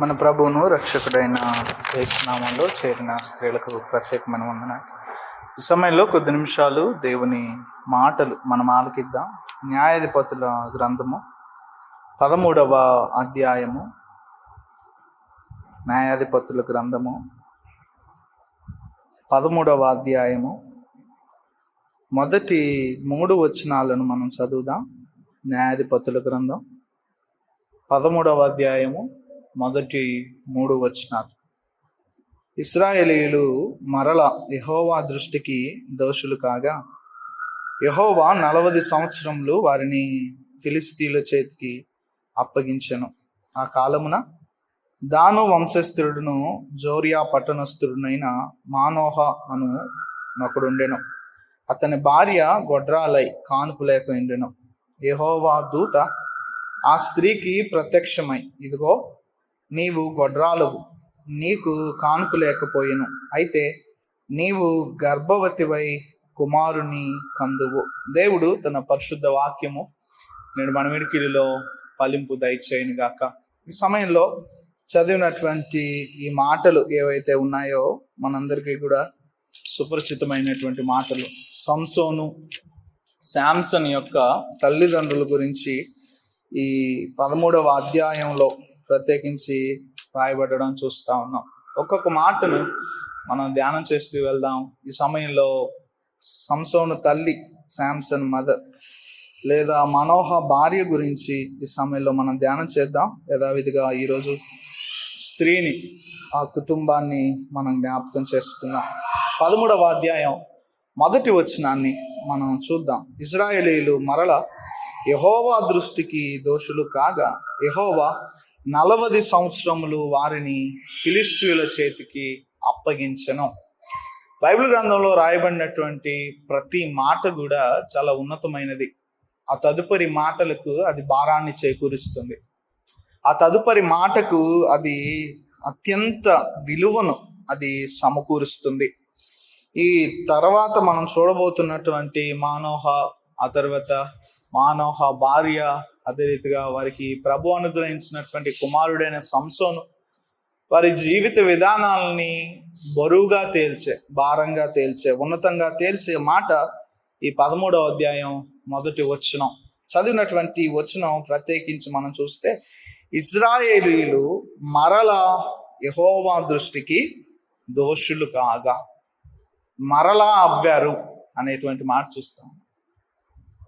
మన ప్రభువును రక్షకుడైన దేశనామంలో చేరిన స్త్రీలకు ప్రత్యేకమైన వందన ఈ సమయంలో కొద్ది నిమిషాలు దేవుని మాటలు మనం ఆలకిద్దాం. న్యాయాధిపతుల గ్రంథము పదమూడవ అధ్యాయము. న్యాయాధిపతుల గ్రంథము పదమూడవ అధ్యాయము. మొదటి మూడు వచనాలను మనం చదువుదాం. న్యాయాధిపతుల గ్రంథం పదమూడవ అధ్యాయము మొదటి మూడు వచనాలు. ఇస్రాయేలీలు మరల యహోవా దృష్టికి దోషులు కాగా యహోవా నలవది సంవత్సరంలో వారిని ఫిలిస్తీన్ల చేతికి అప్పగించెను. ఆ కాలమున దాను వంశస్థుడును జోరియా పట్టణస్థుడునైన మానోహ అను ఒకడుండెను అతని భార్య గొడ్రాలై కానుపు లేక ఉండెను యహోవా దూత ఆ స్త్రీకి ప్రత్యక్షమై ఇదిగో నీవు గొడ్రాలవు. నీకు కానుక లేకపోయెను. అయితే నీవు గర్భవతివై కుమారుని కందువు. దేవుడు తన పరిశుద్ధ వాక్యము నేను మన పలింపు ఫలింపు దయచేయను గాక. ఈ సమయంలో చదివినటువంటి ఈ మాటలు ఏవైతే ఉన్నాయో మనందరికీ కూడా సుపరిచితమైనటువంటి మాటలు. సంసోను శాంసన్ యొక్క తల్లిదండ్రుల గురించి ఈ పదమూడవ అధ్యాయంలో ప్రత్యేకించి రాయబడడం చూస్తూ ఉన్నాం. ఒక్కొక్క మాటను మనం ధ్యానం చేస్తూ వెళ్దాం. ఈ సమయంలో సంసోను తల్లి శాంసన్ మదర్ లేదా మనోహ భార్య గురించి ఈ సమయంలో మనం ధ్యానం చేద్దాం. యథావిధిగా ఈరోజు స్త్రీని ఆ కుటుంబాన్ని మనం జ్ఞాపకం చేసుకుందాం. పదమూడవ అధ్యాయం మొదటి వచనాన్ని మనం చూద్దాం. ఇజ్రాయేలీలు మరల యహోవా దృష్టికి దోషులు కాగా యహోవా నలవది సంవత్సరములు వారిని ఫిలిస్తీన్ల చేతికి అప్పగించను. బైబిల్ గ్రంథంలో రాయబడినటువంటి ప్రతి మాట కూడా చాలా ఉన్నతమైనది. ఆ తదుపరి మాటలకు అది భారాన్ని చేకూరుస్తుంది. ఆ తదుపరి మాటకు అది అత్యంత విలువను అది సమకూరుస్తుంది. ఈ తర్వాత మనం చూడబోతున్నటువంటి మానోహ ఆ తర్వాత మానోహ భార్య అదే రీతిగా వారికి ప్రభు అనుగ్రహించినటువంటి కుమారుడైన సంసోను వారి జీవిత విధానాలని బరువుగా తేల్చే భారంగా తేల్చే ఉన్నతంగా తేల్చే మాట ఈ పదమూడవ అధ్యాయం మొదటి వచనం. చదివినటువంటి వచనం ప్రత్యేకించి మనం చూస్తే ఇజ్రాయేలీలు మరల యహోవా దృష్టికి దోషులు కాగా మరలా అవ్వారు అనేటువంటి మాట చూస్తాం.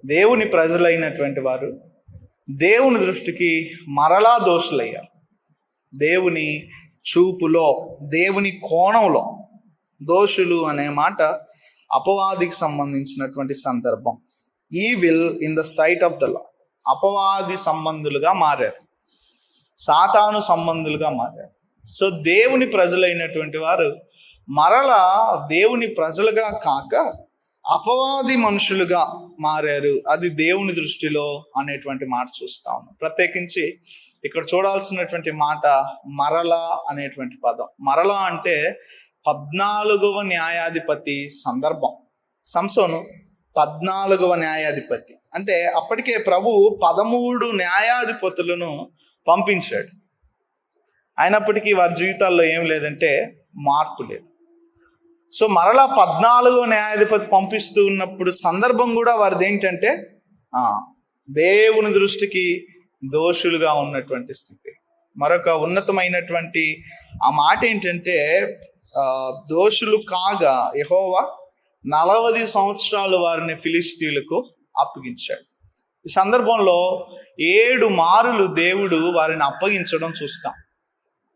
దేవుని ప్రజలైనటువంటి వారు దేవుని దృష్టికి మరలా దోషులయ్యారు. దేవుని చూపులో దేవుని కోణంలో దోషులు అనే మాట అపవాదికి సంబంధించినటువంటి సందర్భం. Evil in the sight of the Lord అపవాది సంబంధులుగా మారారు. సాతాను సంబంధులుగా మారారు. సో దేవుని ప్రజలైనటువంటి వారు మరలా దేవుని ప్రజలుగా కాక అపవాది మనుషులుగా మారారు. అది దేవుని దృష్టిలో అనేటువంటి మాట చూస్తా ఉన్నాం. ప్రత్యేకించి ఇక్కడ చూడాల్సినటువంటి మాట మరల అనేటువంటి పదం. మరల అంటే పద్నాలుగవ న్యాయాధిపతి సందర్భం. సంసోను పద్నాలుగవ న్యాయాధిపతి. అంటే అప్పటికే ప్రభు పదమూడు న్యాయాధిపతులను పంపించాడు. అయినప్పటికీ వారి జీవితాల్లో ఏం లేదంటే మార్పు లేదు. సో మరలా పద్నాలుగో న్యాయాధిపతి పంపిస్తూ ఉన్నప్పుడు సందర్భం కూడా వారిది ఏంటంటే దేవుని దృష్టికి దోషులుగా ఉన్నటువంటి స్థితి. మరొక ఉన్నతమైనటువంటి ఆ మాట ఏంటంటే దోషులు కాగా యహోవా నలవది సంవత్సరాలు వారిని ఫిలిస్తీన్లకు అప్పగించాడు. ఈ సందర్భంలో ఏడు మారులు దేవుడు వారిని అప్పగించడం చూస్తాం.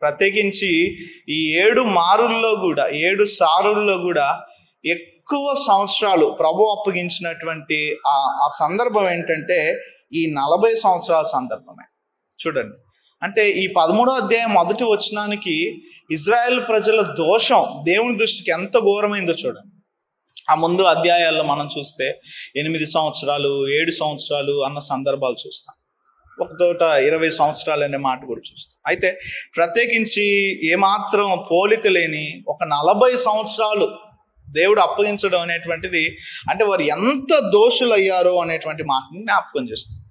ప్రత్యేకించి ఈ ఏడు మారుల్లో కూడా ఏడు సారుల్లో కూడా ఎక్కువ సంవత్సరాలు ప్రభు అప్పగించినటువంటి ఆ ఆ సందర్భం ఏంటంటే ఈ నలభై సంవత్సరాల సందర్భమే. చూడండి. అంటే ఈ పదమూడో అధ్యాయం మొదటి వచనానికి ఇజ్రాయెల్ ప్రజల దోషం దేవుని దృష్టికి ఎంత ఘోరమైందో చూడండి. ఆ ముందు అధ్యాయాల్లో మనం చూస్తే ఎనిమిది సంవత్సరాలు ఏడు సంవత్సరాలు అన్న సందర్భాలు చూస్తాం. ఒక తోట ఇరవై సంవత్సరాలు అనే మాట కూడా చూస్తాం. అయితే ప్రత్యేకించి ఏమాత్రం పోలిక లేని ఒక నలభై సంవత్సరాలు దేవుడు అప్పగించడం అనేటువంటిది అంటే వారు ఎంత దోషులు అయ్యారో అనేటువంటి మాటని జ్ఞాపకం చేస్తుంది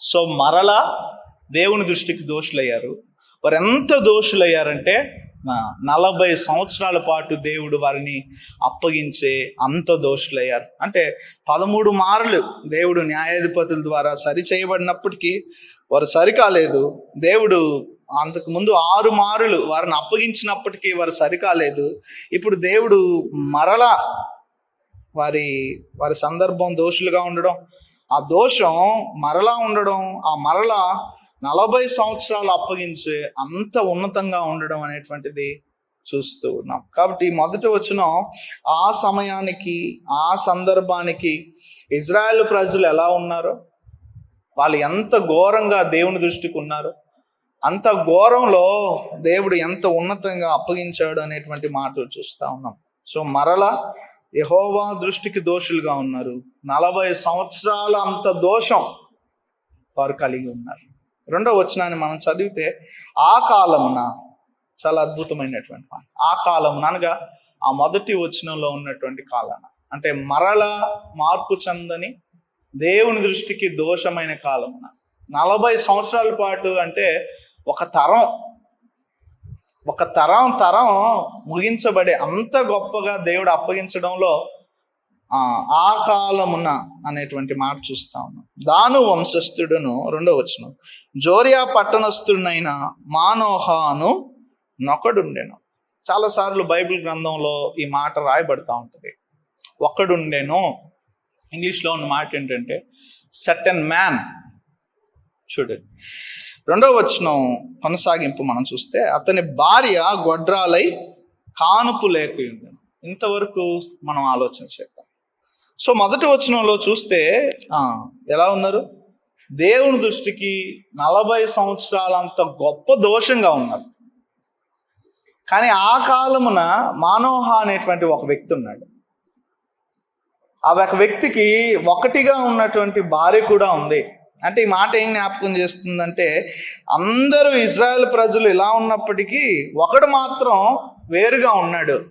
సో మరలా దేవుని దృష్టికి దోషులయ్యారు. వారు ఎంత దోషులయ్యారంటే నలభై సంవత్సరాల పాటు దేవుడు వారిని అప్పగించే అంత దోషులయ్యారు. అంటే పదమూడు మార్లు దేవుడు న్యాయాధిపతుల ద్వారా సరి చేయబడినప్పటికీ వారు సరికాలేదు దేవుడు అంతకు ముందు ఆరు మారులు వారిని అప్పగించినప్పటికీ వారు సరికాలేదు ఇప్పుడు దేవుడు మరలా వారి వారి సందర్భం దోషులుగా ఉండడం ఆ దోషం మరలా ఉండడం ఆ మరలా నలభై సంవత్సరాలు అప్పగించే అంత ఉన్నతంగా ఉండడం అనేటువంటిది చూస్తూ ఉన్నాం. కాబట్టి మొదటి వచ్చిన ఆ సమయానికి ఆ సందర్భానికి ఇజ్రాయెల్ ప్రజలు ఎలా ఉన్నారో? వాళ్ళు ఎంత ఘోరంగా దేవుని దృష్టికి ఉన్నారు? అంత ఘోరంలో దేవుడు ఎంత ఉన్నతంగా అప్పగించాడు అనేటువంటి మాటలు చూస్తూ ఉన్నాం. సో మరలా యహోవా దృష్టికి దోషులుగా ఉన్నారు. నలభై సంవత్సరాల అంత దోషం వారు కలిగి ఉన్నారు. రెండో వచనాన్ని మనం చదివితే ఆ కాలమున చాలా అద్భుతమైనటువంటి మాట. ఆ కాలం అనగా ఆ మొదటి వచనంలో ఉన్నటువంటి కాలాన. అంటే మరల మార్పు చెందని దేవుని దృష్టికి దోషమైన కాలమున. నలభై సంవత్సరాల పాటు అంటే ఒక తరం. ఒక తరం తరం ముగించబడే అంత గొప్పగా దేవుడు అప్పగించడంలో ఆ కాలమున అనేటువంటి మాట చూస్తా ఉన్నాం. దాను వంశస్థుడును రెండో వచనం జోరియా పట్టణస్థుడినైన మానోహాను నొకడుండెను. చాలాసార్లు బైబిల్ గ్రంథంలో ఈ మాట రాయబడతా ఉంటుంది. ఒక్కడుండెను. ఇంగ్లీష్లో ఉన్న మాట ఏంటంటే సటన్ మ్యాన్. చూడండి. రెండో వచనం కొనసాగింపు మనం చూస్తే అతని భార్య గొడ్రాలై కానుపు లేకుండా ఇంతవరకు మనం ఆలోచన సో మొదటి వచనంలో చూస్తే ఆ, ఎలా ఉన్నారు? దేవుని దృష్టికి నలభై సంవత్సరాలంత గొప్ప దోషంగా ఉన్నారు. కానీ ఆ కాలమున మానోహ అనేటువంటి ఒక వ్యక్తి ఉన్నాడు. ఆ ఒక వ్యక్తికి ఒకటిగా ఉన్నటువంటి భార్య కూడా ఉంది. అంటే ఈ మాట ఏం జ్ఞాపకం చేస్తుందంటే అందరూ ఇజ్రాయెల్ ప్రజలు ఇలా ఉన్నప్పటికీ ఒకడు మాత్రం వేరుగా ఉన్నాడు.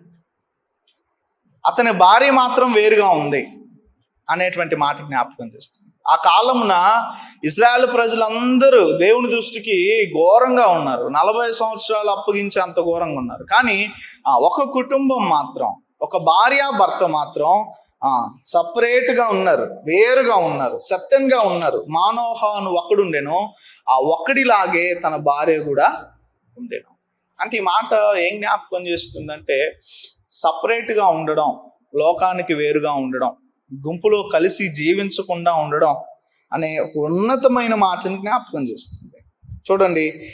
అతని భార్య మాత్రం వేరుగా ఉంది. అనేటువంటి మాట జ్ఞాపకం చేస్తుంది. ఆ కాలమున ఇస్రాయల్ ప్రజలందరూ దేవుని దృష్టికి ఘోరంగా ఉన్నారు. నలభై సంవత్సరాలు అప్పగించే అంత ఘోరంగా ఉన్నారు. కానీ ఒక కుటుంబం మాత్రం ఒక భార్య భర్త మాత్రం సపరేట్గా ఉన్నారు వేరుగా ఉన్నారు సత్యంగా ఉన్నారు. మానోహ అని ఒకడుండెను ఆ ఒకడిలాగే తన భార్య కూడా ఉండేను. అంటే ఈ మాట ఏం జ్ఞాపకం చేస్తుందంటే సపరేట్గా ఉండడం లోకానికి వేరుగా ఉండడం. గుంపులో కలిసి జీవించకుండా ఉండడం అనే ఒక ఉన్నతమైన మాటను జ్ఞాపకం చేస్తుంది. చూడండి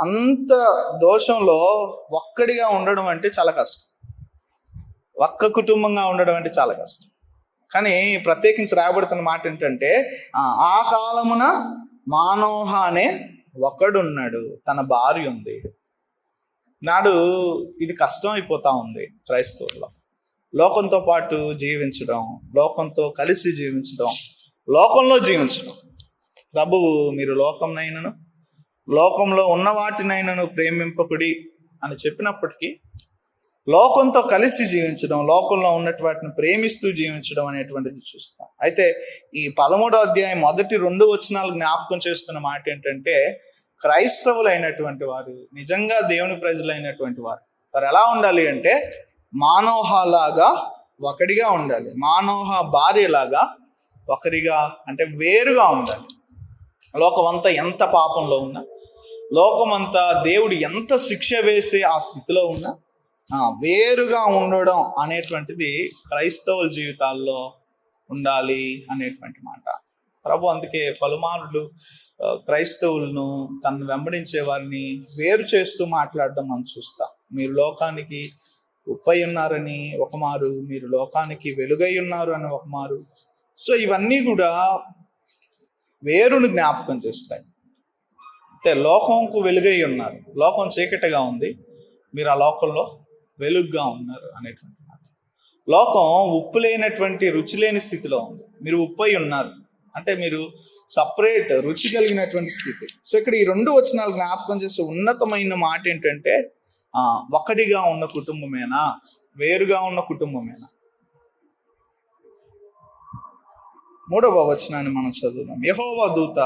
అంత దోషంలో ఒక్కడిగా ఉండడం అంటే చాలా కష్టం. ఒక్క కుటుంబంగా ఉండడం అంటే చాలా కష్టం. కానీ ప్రత్యేకించి రాయబడుతున్న మాట ఏంటంటే ఆ, ఆ కాలమున మానోహ అనే ఒకడున్నాడు. తన భార్య ఉంది. నాడు ఇది కష్టం అయిపోతా ఉంది క్రైస్తవుల్లో. లోకంతో పాటు జీవించడం లోకంతో కలిసి జీవించడం లోకంలో జీవించడం. ప్రభువు మీరు లోకంనైనను లోకంలో ఉన్న వాటినైనను ప్రేమింపకుడి అని చెప్పినప్పటికీ లోకంతో కలిసి జీవించడం లోకంలో ఉన్నటి వాటిని ప్రేమిస్తూ జీవించడం అనేటువంటిది చూస్తాం. అయితే ఈ పదమూడో అధ్యాయం మొదటి రెండు వచనాలు జ్ఞాపకం చేస్తున్న మాట ఏంటంటే క్రైస్తవులైనటువంటి వారు నిజంగా దేవుని ప్రజలైనటువంటి వారు వారు ఎలా ఉండాలి అంటే మానోహలాగా ఒకడిగా ఉండాలి. మానోహ భార్యలాగా ఒకరిగా అంటే వేరుగా ఉండాలి. లోకమంతా ఎంత పాపంలో ఉన్నా లోకమంతా దేవుడు ఎంత శిక్ష వేసే ఆ స్థితిలో ఉన్నా వేరుగా ఉండడం అనేటువంటిది క్రైస్తవుల జీవితాల్లో ఉండాలి అనేటువంటి మాట. ప్రభు అందుకే పలుమారులు క్రైస్తవులను తను వెంబడించే వారిని వేరు చేస్తూ మాట్లాడడం మనం చూస్తాం. మీరు లోకానికి ఉప్పై ఉన్నారని ఒక మారు మీరు లోకానికి వెలుగై ఉన్నారు అని ఒక మారు సో ఇవన్నీ కూడా వేరును జ్ఞాపకం చేస్తాయి. అంటే లోకంకు వెలుగై ఉన్నారు. లోకం చీకటిగా ఉంది. మీరు ఆ లోకంలో వెలుగ్గా ఉన్నారు అనేటువంటి మాట. లోకం ఉప్పు లేనటువంటి రుచి లేని స్థితిలో ఉంది. మీరు ఉప్పై ఉన్నారు. అంటే మీరు సపరేట్ రుచి కలిగినటువంటి స్థితి. సో ఇక్కడ ఈ రెండు వచనాలు జ్ఞాపకం చేసే ఉన్నతమైన మాట ఏంటంటే ఒకటిగా ఉన్న కుటుంబమేనా? వేరుగా ఉన్న కుటుంబమేనా? మూడవ వచనాన్ని మనం చదువుదాం. యహోవ దూత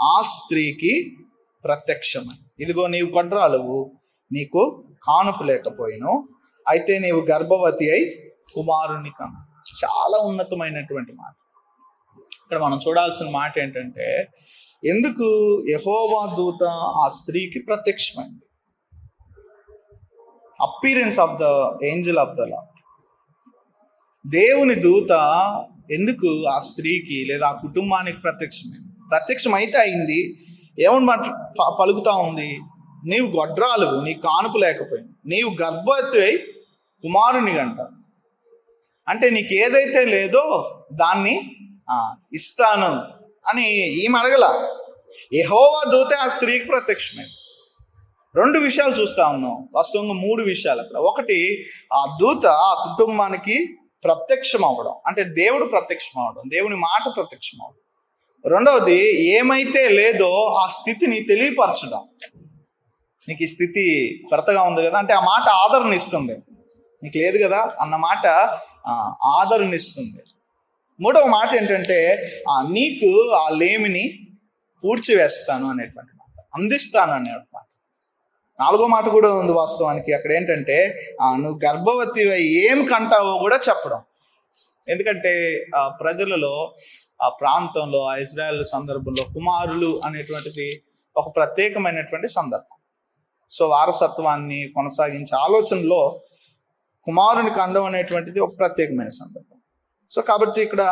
ఆ స్త్రీకి ప్రత్యక్షమని ఇదిగో నీవు గొడ్రాలువు నీకు కానుపు లేకపోయిను అయితే నీవు గర్భవతి అయి కుమారుని కను. చాలా ఉన్నతమైనటువంటి మాట. ఇక్కడ మనం చూడాల్సిన మాట ఏంటంటే ఎందుకు యహోవా దూత ఆ స్త్రీకి ప్రత్యక్షమైంది? Appearance of the angel of the Lord దేవుని దూత ఎందుకు ఆ స్త్రీకి లేదా ఆ కుటుంబానికి ప్రత్యక్షమైంది ప్రత్యక్షం అయితే అయింది. ఏమని మాట ప- పలుకుతా ఉంది? నీవు గొడ్రాలు నీ కానుపు లేకపోయింది నీవు గర్భవతి అయి కుమారుని గంట అంటే నీకు ఏదైతే లేదో దాన్ని ఇస్తాను అని ఈమె అడగల. యెహోవా దూతే ఆ స్త్రీకి ప్రత్యక్షమైంది రెండు విషయాలు చూస్తా ఉన్నాం. వాస్తవంగా మూడు విషయాలు అక్కడ. ఒకటి ఆ దూత ఆ కుటుంబానికి ప్రత్యక్షం అవ్వడం అంటే దేవుడు ప్రత్యక్షం అవ్వడం దేవుని మాట ప్రత్యక్షం అవ్వడం రెండవది ఏమైతే లేదో ఆ స్థితిని తెలియపరచడం. నీకు ఈ స్థితి కొరతగా ఉంది కదా అంటే ఆ మాట ఆదరణ ఇస్తుంది నీకు లేదు కదా అన్న మాట ఆదరణ ఇస్తుంది మూడవ మాట ఏంటంటే ఆ నీకు ఆ లేమిని పూడ్చివేస్తాను అనేటువంటి మాట అందిస్తాను అనేటువంటి మాట. నాలుగో మాట కూడా ఉంది వాస్తవానికి. అక్కడ ఏంటంటే ఆ, నువ్వు గర్భవతి ఏం కంటావో కూడా చెప్పడం. ఎందుకంటే ఆ ప్రజలలో ఆ ప్రాంతంలో ఆ ఇజ్రాయెల్ సందర్భంలో కుమారులు అనేటువంటిది ఒక ప్రత్యేకమైనటువంటి సందర్భం. సో వారసత్వాన్ని కొనసాగించే ఆలోచనలో కుమారుని కండం అనేటువంటిది ఒక ప్రత్యేకమైన సందర్భం. సో కాబట్టి ఇక్కడ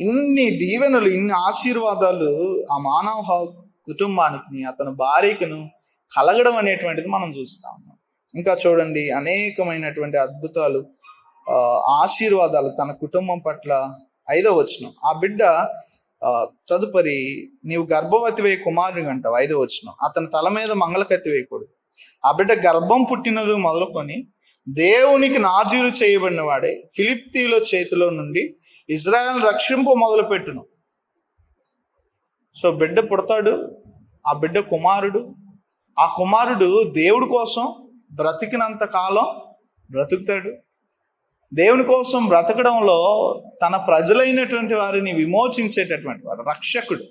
ఇన్ని దీవెనలు ఇన్ని ఆశీర్వాదాలు ఆ మానవ కుటుంబానికి అతని భార్యకును కలగడం అనేటువంటిది మనం చూస్తా ఉన్నాం. ఇంకా చూడండి అనేకమైనటువంటి అద్భుతాలు ఆశీర్వాదాలు తన కుటుంబం పట్ల ఐదో వచనం. ఆ బిడ్డ తదుపరి నీవు గర్భవతి వేయి కుమారుని అంటావు. ఐదో వచనం. అతని తల మీద మంగళకత్తి వేయకూడదు. ఆ బిడ్డ గర్భం పుట్టినది మొదలుకొని దేవునికి నాజీలు చేయబడిన వాడే ఫిలిప్తీలో చేతిలో నుండి ఇజ్రాయెల్ రక్షింపు మొదలుపెట్టును. సో బిడ్డ పుడతాడు ఆ బిడ్డ కుమారుడు ఆ కుమారుడు దేవుడి కోసం బ్రతికినంత కాలం బ్రతుకుతాడు. దేవుని కోసం బ్రతకడంలో తన ప్రజలైనటువంటి వారిని విమోచించేటటువంటి వాడు రక్షకుడు.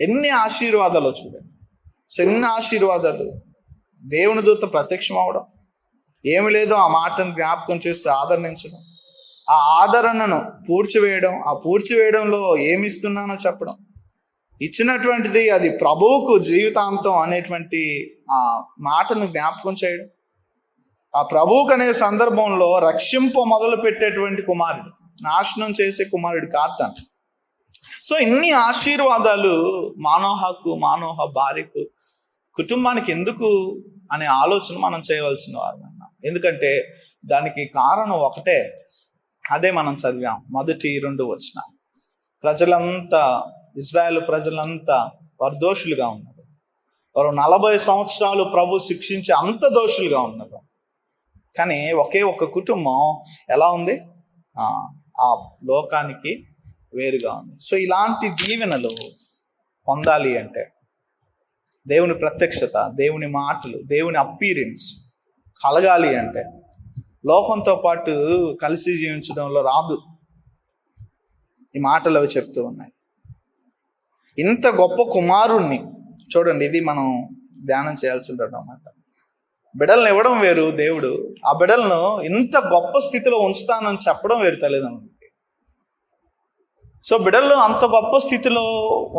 ఎన్ని ఆశీర్వాదాలు చూడండి. చిన్న ఆశీర్వాదాలు. దేవుని దూత ప్రత్యక్షం అవడం ఏమి లేదో ఆ మాటను జ్ఞాపకం చేస్తూ ఆదరణించడం ఆ ఆదరణను పూడ్చివేయడం ఆ పూడ్చివేయడంలో ఏమి ఇస్తున్నానో చెప్పడం. ఇచ్చినటువంటిది అది ప్రభువుకు జీవితాంతం అనేటువంటి ఆ మాటను జ్ఞాపకం చేయడం. ఆ ప్రభువుకు అనే సందర్భంలో రక్షింప మొదలు పెట్టేటువంటి కుమారుడు నాశనం చేసే కుమారుడు కాదు సో ఇన్ని ఆశీర్వాదాలు మానోహకు మానోహ భార్యకు కుటుంబానికి ఎందుకు అనే ఆలోచన మనం చేయవలసిన వారు ఎందుకంటే దానికి కారణం ఒకటే. అదే మనం చదివాం మొదటి రెండు వచ్చిన ప్రజలంతా ఇజ్రాయెల్ ప్రజలంతా వారు దోషులుగా ఉన్నారు. వారు నలభై సంవత్సరాలు ప్రభు శిక్షించి అంత దోషులుగా ఉన్నారు. కానీ ఒకే ఒక కుటుంబం ఎలా ఉంది? ఆ, ఆ లోకానికి వేరుగా ఉంది. సో ఇలాంటి దీవెనలు పొందాలి అంటే దేవుని ప్రత్యక్షత దేవుని మాటలు దేవుని అపీరెన్స్ కలగాలి అంటే లోకంతో పాటు కలిసి జీవించడంలో రాదు. ఈ మాటలు అవి చెప్తూ ఉన్నాయి. ఇంత గొప్ప కుమారుణ్ణి. చూడండి ఇది మనం ధ్యానం చేయాల్సింది అన్నమాట. బిడల్ని ఇవ్వడం వేరు దేవుడు. ఆ బిడలను ఇంత గొప్ప స్థితిలో ఉంచుతానని చెప్పడం వేరు తల్లిదండ్రులకి. సో బిడల్లో అంత గొప్ప స్థితిలో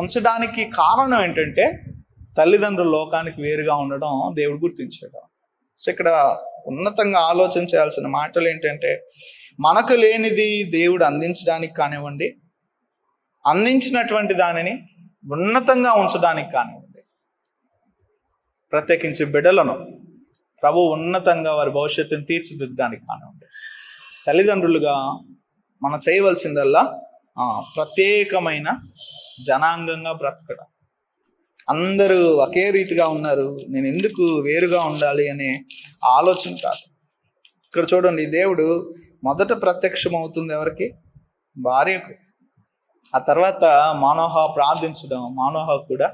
ఉంచడానికి కారణం ఏంటంటే తల్లిదండ్రుల లోకానికి వేరుగా ఉండడం దేవుడు గుర్తించడం. సో ఇక్కడ ఉన్నతంగా ఆలోచన చేయాల్సిన మాటలు ఏంటంటే మనకు లేనిది దేవుడు అందించడానికి కానివ్వండి అందించినటువంటి దానిని ఉన్నతంగా ఉంచడానికి కానివ్వండి. ప్రత్యేకించి బిడ్డలను ప్రభు ఉన్నతంగా వారి భవిష్యత్తును తీర్చిదిద్దడానికి కానివ్వండి. తల్లిదండ్రులుగా మనం చేయవలసిందల్లా ప్రత్యేకమైన జనాంగంగా బ్రతకడం. అందరూ ఒకే రీతిగా ఉన్నారు నేను ఎందుకు వేరుగా ఉండాలి అనే ఆలోచన కాదు. ఇక్కడ చూడండి దేవుడు మొదట ప్రత్యక్షం అవుతుంది ఎవరికి? భార్యకు. ఆ తర్వాత మానోహ ప్రార్థించడం మానోహ కూడా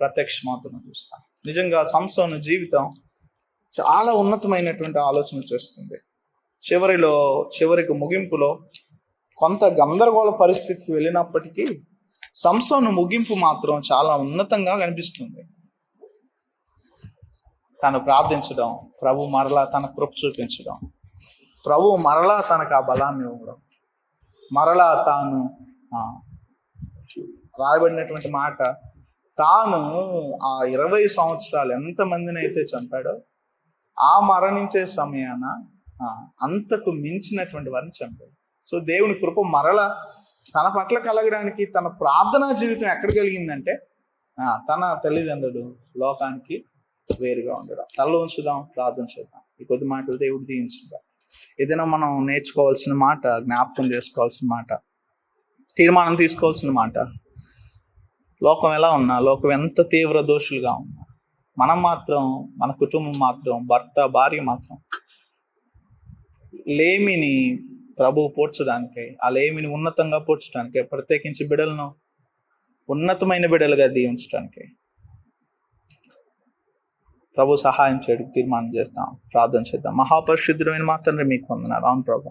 ప్రత్యక్షమవుతున్న చూస్తాం. నిజంగా సంసోను జీవితం చాలా ఉన్నతమైనటువంటి ఆలోచన చేస్తుంది. చివరిలో చివరికి ముగింపులో కొంత గందరగోళ పరిస్థితికి వెళ్ళినప్పటికీ సంసోను ముగింపు మాత్రం చాలా ఉన్నతంగా కనిపిస్తుంది. తను ప్రార్థించడం ప్రభు మరలా తన కృప చూపించడం ప్రభు మరలా తనకు ఆ బలాన్ని ఇవ్వడం మరలా తాను రాయబడినటువంటి మాట తాను ఆ ఇరవై సంవత్సరాలు ఎంతమందిని అయితే చంపాడో ఆ మరణించే సమయాన అంతకు మించినటువంటి వారిని చంపాడు. సో దేవుని కృప మరల తన పట్ల కలగడానికి తన ప్రార్థనా జీవితం ఎక్కడ కలిగిందంటే తన తల్లిదండ్రులు లోకానికి వేరుగా ఉండడం. తల ఉంచుదాం ప్రార్థన చేద్దాం. ఈ కొద్ది మాటలు దేవుడు దీవించుదాం ఏదైనా మనం నేర్చుకోవాల్సిన మాట జ్ఞాపకం చేసుకోవాల్సిన మాట తీర్మానం తీసుకోవాల్సిన మాట. లోకం ఎలా ఉన్నా లోకం ఎంత తీవ్ర దోషులుగా ఉన్నా మనం మాత్రం మన కుటుంబం మాత్రం భర్త భార్య మాత్రం లేమిని ప్రభు పోడ్చడానికి ఆ లేమిని ఉన్నతంగా పోడ్చడానికి ప్రత్యేకించి బిడలను ఉన్నతమైన బిడలుగా దీవించడానికి ప్రభు సహాయం చేయడానికి తీర్మానం చేస్తాం ప్రార్థన చేద్దాం. మహాపరిశుద్ధుడైన మాత్రమే మీకు వందనాలు. అవును ప్రభు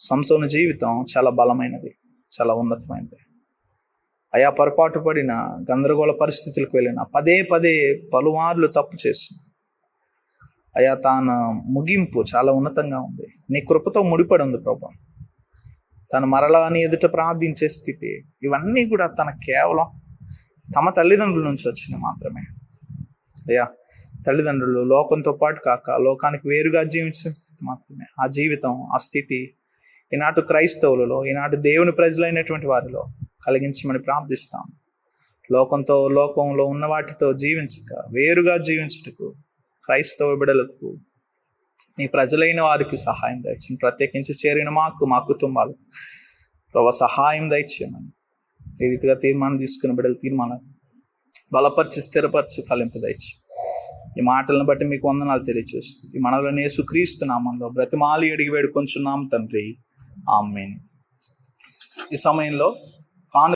సంసోన జీవితం చాలా బలమైనది. చాలా ఉన్నతమైనది. అయా పొరపాటు పడిన గందరగోళ పరిస్థితులకు వెళ్ళిన పదే పదే పలుమార్లు తప్పు చేసిన అయా తాను ముగింపు చాలా ఉన్నతంగా ఉంది. నీ కృపతో ముడిపడి ఉంది ప్రభా. తను మరలా నీ ఎదుట ప్రార్థించే స్థితి ఇవన్నీ కూడా తన కేవలం తమ తల్లిదండ్రుల నుంచి వచ్చినాయి మాత్రమే. అయ్యా తల్లిదండ్రులు లోకంతో పాటు కాక లోకానికి వేరుగా జీవించిన స్థితి మాత్రమే. ఆ జీవితం ఆ స్థితి ఈనాటి క్రైస్తవులలో ఈనాటి దేవుని ప్రజలైనటువంటి వారిలో కలిగించమని ప్రార్థిస్తాం. లోకంతో లోకంలో ఉన్న వాటితో జీవించక వేరుగా జీవించుటకు క్రైస్తవ బిడలకు నీ ప్రజలైన వారికి సహాయం దయచేయండి. ప్రత్యేకించి చేరిన మాకు మా కుటుంబాలకు ప్రభు సహాయం దయచేయమని ఈ రీతిగా తీర్మానం తీసుకున్న బిడ్డలు తీర్మానం బలపరిచి స్థిరపరిచి ఫలింపు దయచి ఈ మాటలను బట్టి మీకు వందనాలు తెలియచేస్తుంది ఈ మనలోనే క్రీస్తున్నామంలో బ్రతిమాలి అడిగి వేడుకొంచున్నాం తండ్రి. ఆమెన్. ఈ సమయంలో